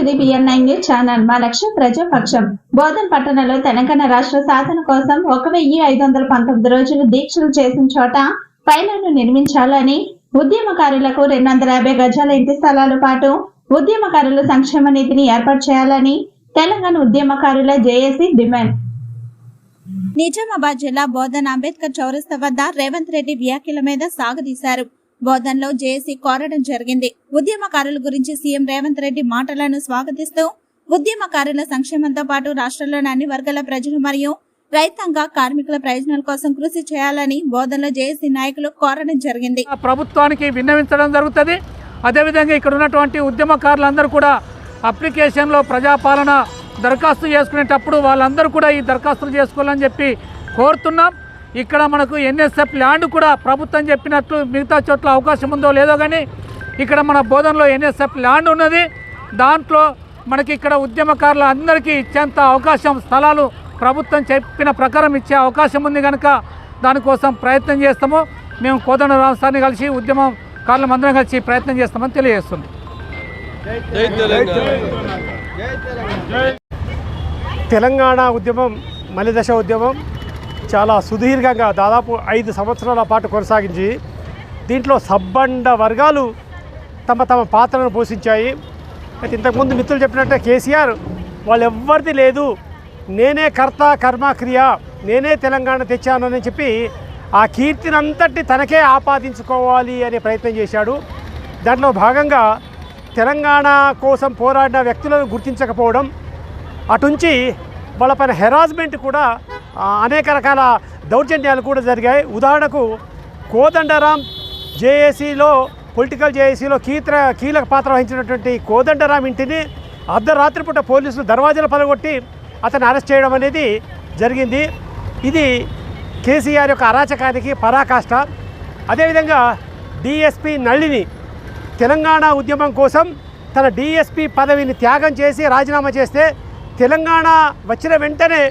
ఇది B N nine news channel. మా లక్ష్యం ప్రజాపక్షం. బోధన్ పట్టణంలో తెలంగాణ రాష్ట్ర సాధన కోసం ఒక వెయ్యి ఐదు వందల పంతొమ్మిది రోజులు దీక్షలు చేసిన చోట పైలను నిర్మించాలని ఉద్యమకారులకు రెండు వందల యాభై గజాల ఇంటి స్థలాల పాటు ఉద్యమకారుల సంక్షేమ నిధిని ఏర్పాటు చేయాలని తెలంగాణ ఉద్యమకారుల జేఏసీ డిమాండ్. నిజామాబాద్ జిల్లా బోధన్ అంబేద్కర్ చౌరస్తా వద్ద రేవంత్ రెడ్డి వ్యాఖ్యల మీద సాగదీశారు. బోధనలో జేఏసీ కోరడం జరిగింది. ఉద్యమకారుల గురించి సీఎం రేవంత్ రెడ్డి మాటలను స్వాగతిస్తూ ఉద్యమకారుల సంక్షేమంతో పాటు రాష్ట్రంలోని అన్ని వర్గాల ప్రజలు మరియు రైతాంగ కార్మికుల ప్రయోజనాల కోసం కృషి చేయాలని బోధనలో జేఏసీ నాయకులు కోరడం జరిగింది. ప్రభుత్వానికి విన్నవించడం జరుగుతుంది. అదేవిధంగా ఇక్కడ ఉన్నటువంటి ఉద్యమకారులందరూ కూడా అప్లికేషన్లో ప్రజాపాలన దరఖాస్తు చేసుకునేటప్పుడు వాళ్ళందరూ కూడా ఈ దరఖాస్తులు చేసుకోవాలని చెప్పి కోరుతున్నాం. ఇక్కడ మనకు ఎన్ఎస్ఎఫ్ ల్యాండ్ కూడా ప్రభుత్వం చెప్పినట్లు మిగతా చోట్ల అవకాశం ఉందో లేదో కానీ ఇక్కడ మన బోధనలో ఎన్ఎస్ఎఫ్ ల్యాండ్ ఉన్నది. దాంట్లో మనకి ఇక్కడ ఉద్యమకారుల అందరికీ ఇచ్చేంత అవకాశం స్థలాలు ప్రభుత్వం చెప్పిన ప్రకారం ఇచ్చే అవకాశం ఉంది కనుక దానికోసం ప్రయత్నం చేస్తాము. మేము కోదండ రాష్ట్రాన్ని కలిసి ఉద్యమం కారణం అందరం కలిసి ప్రయత్నం చేస్తామని తెలియజేస్తుంది తెలంగాణ ఉద్యమం మలిదశ ఉద్యమం. చాలా సుదీర్ఘంగా దాదాపు ఐదు సంవత్సరాల పాటు కొనసాగించి దీంట్లో సబ్బండ వర్గాలు తమ తమ పాత్రను పోషించాయి. అయితే ఇంతకుముందు మిత్రులు చెప్పినట్టే కేసీఆర్ వాళ్ళు ఎవ్వరిది లేదు. నేనే కర్త కర్మక్రియ నేనే తెలంగాణ తెచ్చానని చెప్పి ఆ కీర్తినంతటి తనకే ఆపాదించుకోవాలి అనే ప్రయత్నం చేశాడు. దాంట్లో భాగంగా తెలంగాణ కోసం పోరాడిన వ్యక్తులను గుర్తించకపోవడం అటుంచి వాళ్ళపైన హెరాస్మెంట్ కూడా అనేక రకాల దౌర్జన్యాలు కూడా జరిగాయి. ఉదాహరణకు కోదండరాం జేఏసీలో పొలిటికల్ జేఏసీలో కీత్ర కీలక పాత్ర వహించినటువంటి కోదండరాం ఇంటిని అర్ధరాత్రి పూట పోలీసులు దర్వాజాలు పలగొట్టి అతన్ని అరెస్ట్ చేయడం అనేది జరిగింది. ఇది కేసీఆర్ యొక్క అరాచకానికి పరాకాష్ట. అదేవిధంగా డిఎస్పి నళిని తెలంగాణ ఉద్యమం కోసం తన డిఎస్పి పదవిని త్యాగం చేసి రాజీనామా చేస్తే తెలంగాణ వచ్చిన వెంటనే